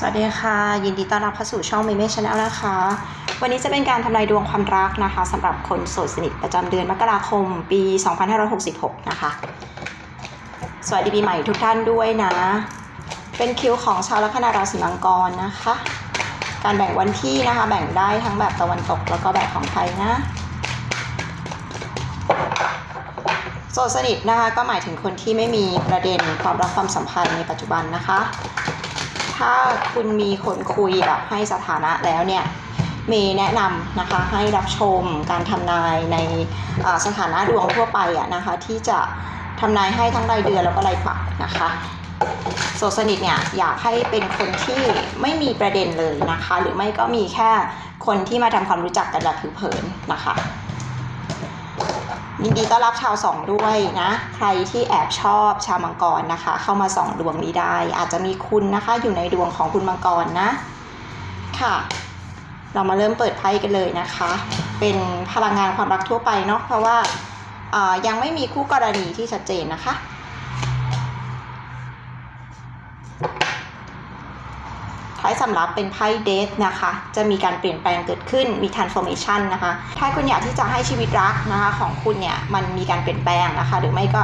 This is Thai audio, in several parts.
สวัสดีค่ะ ยินดีต้อนรับเข้าสู่ช่อง m มเม่ชาแนลนะคะ วันนี้จะเป็นการทำนายดวงความรักนะคะสำหรับคนโสดสนิทประจำเดือนมกราคมปี 2566 นะคะ สวัสดีปีใหม่ทุกท่านด้วยนะ เป็นคิวของชาวลัคนาราศีมังกรนะคะ การแบ่งวันที่นะคะ แบ่งได้ทั้งแบบตะวันตกแล้วก็แบบของไทยนะโสดสนิทนะคะก็หมายถึงคนที่ไม่มีประเด็นความรักความสัมพันธ์ในปัจจุบันนะคะ ถ้าคุณมีคนคุยแบบให้สถานะแล้วเนี่ยเมย์แนะนำนะคะให้รับชมการทำนายในสถานะดวงทั่วไปอะนะคะ ที่จะทำนายให้ทั้งรายเดือนแล้วก็รายปักนะคะโสดสนิทเนี่ยอยากให้เป็นคนที่ไม่มีประเด็นเลยนะคะ หรือไม่ก็มีแค่คนที่มาทำความรู้จักกันแบบผิวเผินนะคะ ยินดีต้อนรับชาวสองด้วยนะ ใครที่แอบชอบชาวมังกรนะคะ เข้ามาส่องดวงนี้ได้ อาจจะมีคุณนะคะอยู่ในดวงของคุณมังกรนะ ค่ะ เรามาเริ่มเปิดไพ่กันเลยนะคะ เป็นพลังงานความรักทั่วไปเนาะเพราะว่าอ่ายังไม่มีคู่กรณีที่ชัดเจนนะคะ ไพ่สำรับเป็นไพ่เดทนะคะ จะมีการเปลี่ยนแปลงเกิดขึ้นมี transformation นะคะ ถ้าคุณอยากที่จะให้ชีวิตรักนะคะของคุณเนี่ยมันมีการเปลี่ยนแปลงนะคะ หรือไม่ก็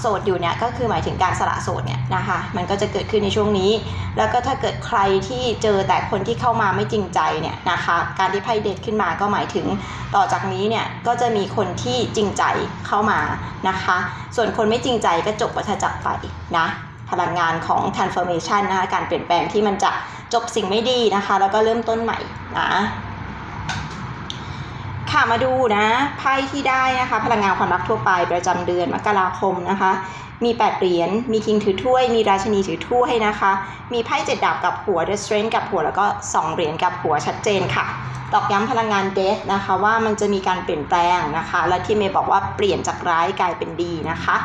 โสดอยู่เนี่ยก็คือหมายถึงการสละโสดเนี่ยนะคะ มันก็จะเกิดขึ้นในช่วงนี้ แล้วก็ถ้าเกิดใครที่เจอแต่คนที่เข้ามาไม่จริงใจเนี่ยนะคะ การที่ไพ่เดทขึ้นมาก็หมายถึงต่อจากนี้เนี่ยก็จะมีคนที่จริงใจเข้ามานะคะ ส่วนคนไม่จริงใจก็จบวัฏจักรไปนะ พลังงานของ transformation นะคะการเปลี่ยนแปลงที่มันจะจบสิ่งไม่ดีนะคะ แล้วก็เริ่มต้นใหม่นะค่ะมาดูนะไพ่ที่ได้นะคะ พลังงานความรักทั่วไปประจำเดือนมกราคมนะคะ มี 8 เหรียญมีคิงถือถ้วย มีราชินีถือถ้วยนะคะ มีไพ่เจ็ดดาบกับหัว The Strength กับหัวแล้วก็ 2 เหรียญกับหัวชัดเจนค่ะตอกย้ำพลังงานเดฟนะคะว่ามันจะมีการเปลี่ยนแปลงนะคะ และที่เมย์บอกว่าเปลี่ยนจากร้ายกลายเป็นดีนะคะ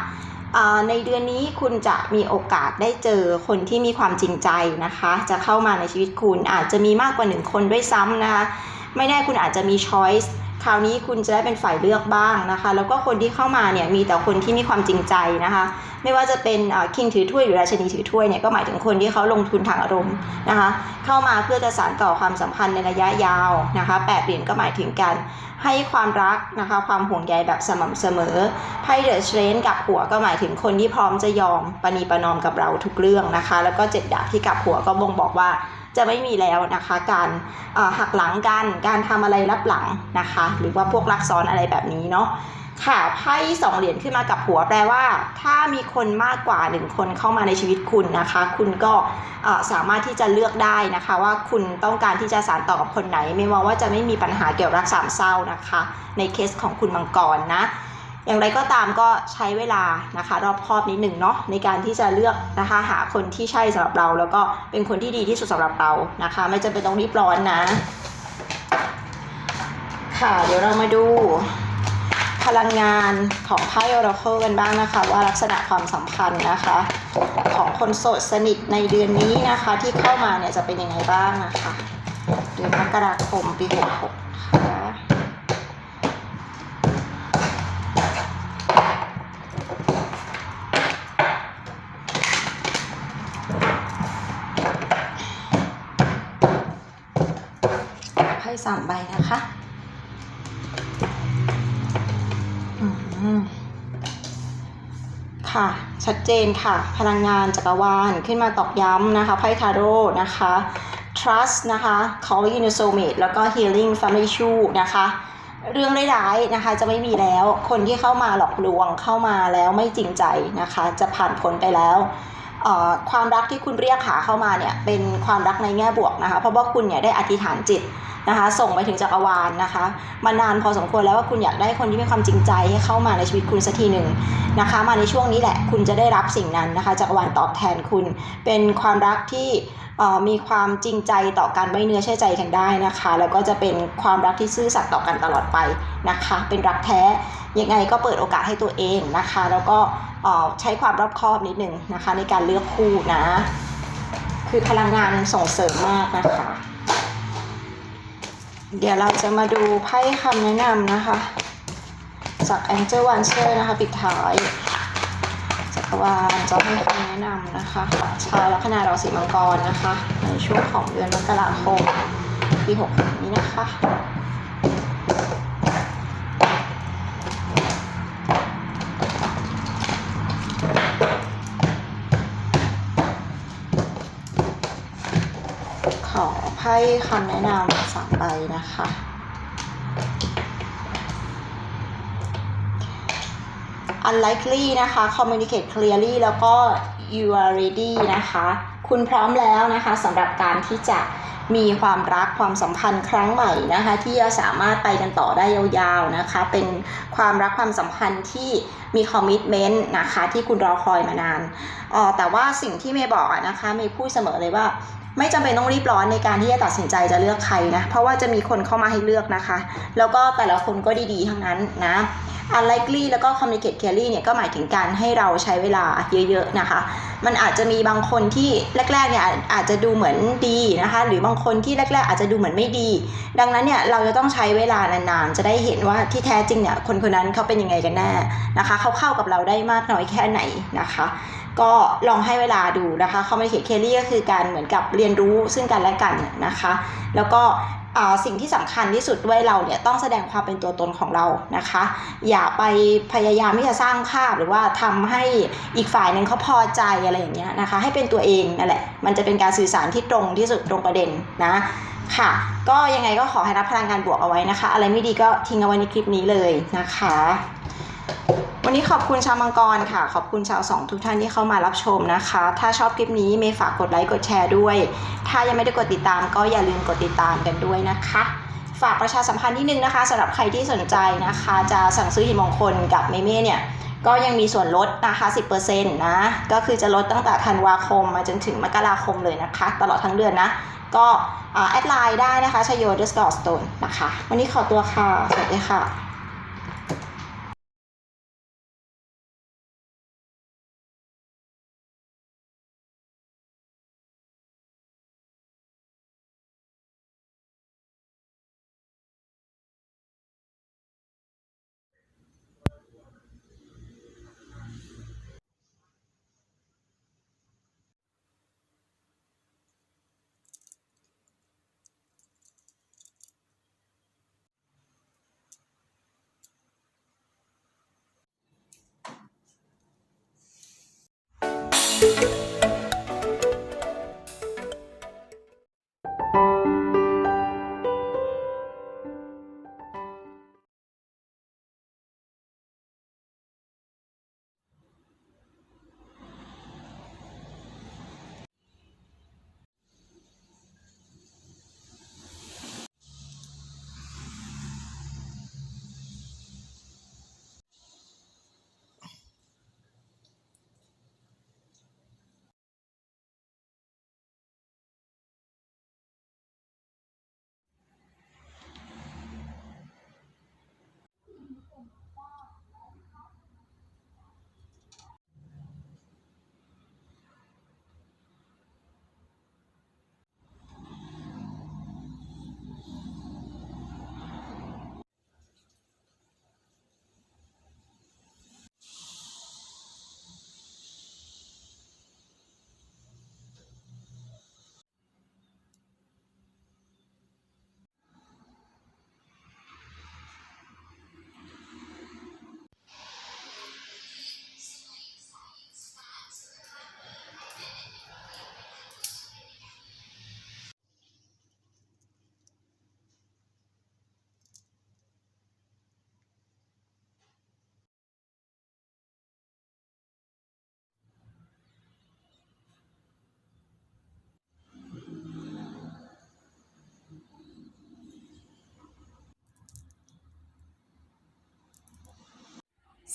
ในเดือนนี้คุณจะมีโอกาสได้เจอคนที่มีความจริงใจนะคะ จะเข้ามาในชีวิตคุณอาจจะมีมากกว่าหนึ่งคนด้วยซ้ำนะคะ ไม่แน่คุณอาจจะมีช้อยส์ คราวนี้คุณจะได้เป็นฝ่ายเลือกบ้างนะคะ แล้วก็คนที่เข้ามาเนี่ยมีแต่คนที่มีความจริงใจนะคะ ไม่ว่าจะเป็นคิงถือถ้วยหรือราชนีถือถ้วยเนี่ยก็หมายถึงคนที่เขาลงทุนทางอารมณ์นะคะ เข้ามาเพื่อจะสานต่อความสัมพันธ์ในระยะยาวนะคะแปดเหรียญก็หมายถึงการให้ความรักนะคะ ความห่วงใยแบบสม่ำเสมอไพ่เดอะเชนกับหัวก็หมายถึงคนที่พร้อมจะยอมปณีประนอมกับเราทุกเรื่องนะคะ แล้วก็เจ็ดดาบที่กับหัวก็บ่งบอกว่า จะไม่มีแล้วนะคะ การหักหลังกัน การทำอะไรรับหลังนะคะ หรือว่าพวกรักซ้อนอะไรแบบนี้เนาะค่ะไพ่สองเหรียญขึ้นมากับหัวแปลว่า ถ้ามีคนมากกว่าหนึ่งคนเข้ามาในชีวิตคุณนะคะ คุณก็สามารถที่จะเลือกได้นะคะ ว่าคุณต้องการที่จะสานต่อกับคนไหน ไม่ว่าว่าจะไม่มีปัญหาเกี่ยวกับรักสามเศร้านะคะ ในเคสของคุณมังกรนะ อย่างไรก็ตามก็ใช้เวลานะคะ รอบคอบนิดหนึ่งเนาะในการที่จะเลือกนะคะหาคนที่ใช่สำหรับเรา แล้วก็เป็นคนที่ดีที่สุดสำหรับเรานะคะ ไม่จำเป็นต้องรีบร้อนนะ ค่ะเดี๋ยวเรามาดูพลังงานของไพ่ Oracle กันบ้างนะคะ ว่าลักษณะความสัมพันธ์นะคะ ของคนโสดสนิทในเดือนนี้นะคะ ที่เข้ามาเนี่ยจะเป็นยังไงบ้างนะคะเดือนมกราคมปี 66 สามใบนะคะค่ะ ชัดเจนค่ะ พลังงานจักรวาลขึ้นมาตอกย้ำนะคะ ไพ่ทาโร่นะคะ trust นะคะ calling in the soulmate แล้วก็ healing family tree นะคะ เรื่องร้ายๆนะคะจะไม่มีแล้ว คนที่เข้ามาหลอกลวงเข้ามาแล้วไม่จริงใจนะคะ จะผ่านพ้นไปแล้วความรักที่คุณเรียกหาเข้ามาเนี่ยเป็นความรักในแง่บวกนะคะ เพราะว่าคุณเนี่ยได้อธิษฐานจิต นะคะ ส่งไปถึงจักรวาลนะคะ มานานพอสมควรแล้วว่าคุณอยากได้คนที่มีความจริงใจให้เข้ามาในชีวิตคุณสักทีหนึ่งนะคะ มาในช่วงนี้แหละ คุณจะได้รับสิ่งนั้นนะคะจักรวาลตอบแทนคุณ เป็นความรักที่มีความจริงใจต่อการไว้เนื้อเชื่อใจกันได้นะคะ แล้วก็จะเป็นความรักที่ซื่อสัตย์ต่อกันตลอดไปนะคะ เป็นรักแท้ยังไงก็เปิดโอกาสให้ตัวเองนะคะ แล้วก็ใช้ความรอบคอบนิดนึงนะคะ ในการเลือกคู่นะ คือพลังงานส่งเสริมมากนะคะ เดี๋ยวเราจะมาดูไพ่คำแนะนำนะคะ จาก Angel Wancher นะคะ ปิดท้ายจากรวานจะให้คำแนะนำนะคะชาวลัคนาราศีมังกรนะคะ ในช่วงของเดือนมกราคมปี6นี้นะคะ อไพ่คำแนะนำสามใบนะคะ unlikely นะคะ communicate clearly แล้วก็ you are ready นะคะ คุณพร้อมแล้วนะคะสำหรับการที่จะมีความรักความสัมพันธ์ครั้งใหม่นะคะ ที่จะสามารถไปกันต่อได้ยาวๆนะคะ เป็นความรักความสัมพันธ์ที่มี commitment นะคะ ที่คุณรอคอยมานานอ่อแต่ว่าสิ่งที่เมย์บอกนะคะเมย์พูดเสมอเลยว่า ไม่จำเป็นต้องรีบร้อนในการที่จะตัดสินใจจะเลือกใครนะ เพราะว่าจะมีคนเข้ามาให้เลือกนะคะ แล้วก็แต่ละคนก็ดีๆ ทั้งนั้นนะ unlikely แล้วก็ communicate clearly เนี่ยก็หมายถึงการให้เราใช้เวลาเยอะๆนะคะ มันอาจจะมีบางคนที่แรกๆเนี่ยอาจจะดูเหมือนดีนะคะ หรือบางคนที่แรกๆ อาจจะดูเหมือนไม่ดี ดังนั้นเนี่ยเราจะต้องใช้เวลานานๆ จะได้เห็นว่าที่แท้จริงเนี่ยคนคนนั้นเขาเป็นยังไงกันแน่นะคะ เขาเข้ากับเราได้มากน้อยแค่ไหนนะคะก็ลองให้เวลาดูนะคะ communicate clearly ก็คือการเหมือนกับเรียนรู้ซึ่งกันและกันนะคะ แล้วก็ สิ่งที่สำคัญที่สุดด้วยเราเนี่ยต้องแสดงความเป็นตัวตนของเรานะคะ อย่าไปพยายามที่จะสร้างภาพหรือว่าทำให้อีกฝ่ายหนึ่งเขาพอใจอะไรอย่างเงี้ยนะคะ ให้เป็นตัวเองนั่นแหละมันจะเป็นการสื่อสารที่ตรงที่สุดตรงประเด็นนะค่ะ ก็ยังไงก็ขอให้รับพลังงานบวกเอาไว้นะคะ อะไรไม่ดีก็ทิ้งเอาไว้ในคลิปนี้เลยนะคะ วันนี้ขอบคุณชาวมังกรค่ะ ขอบคุณชาวสองทุกท่านที่เข้ามารับชมนะคะ ถ้าชอบคลิปนี้เมย์ฝากกดไลค์กดแชร์ด้วย ถ้ายังไม่ได้กดติดตามก็อย่าลืมกดติดตามกันด้วยนะคะ ฝากประชาสัมพันธ์ที่นึงนะคะสำหรับใครที่สนใจนะคะ จะสั่งซื้อหินมงคลกับเมเม่เนี่ยก็ยังมีส่วนลดนะคะ 10%นะ ก็คือจะลดตั้งแต่ธันวาคมมาจนถึงมกราคมเลยนะคะ ตลอดทั้งเดือนนะ ก็แอดไลน์ได้นะคะชโยเดสกอร์สโตนนะคะ วันนี้ขอตัวค่ะ สวัสดีค่ะ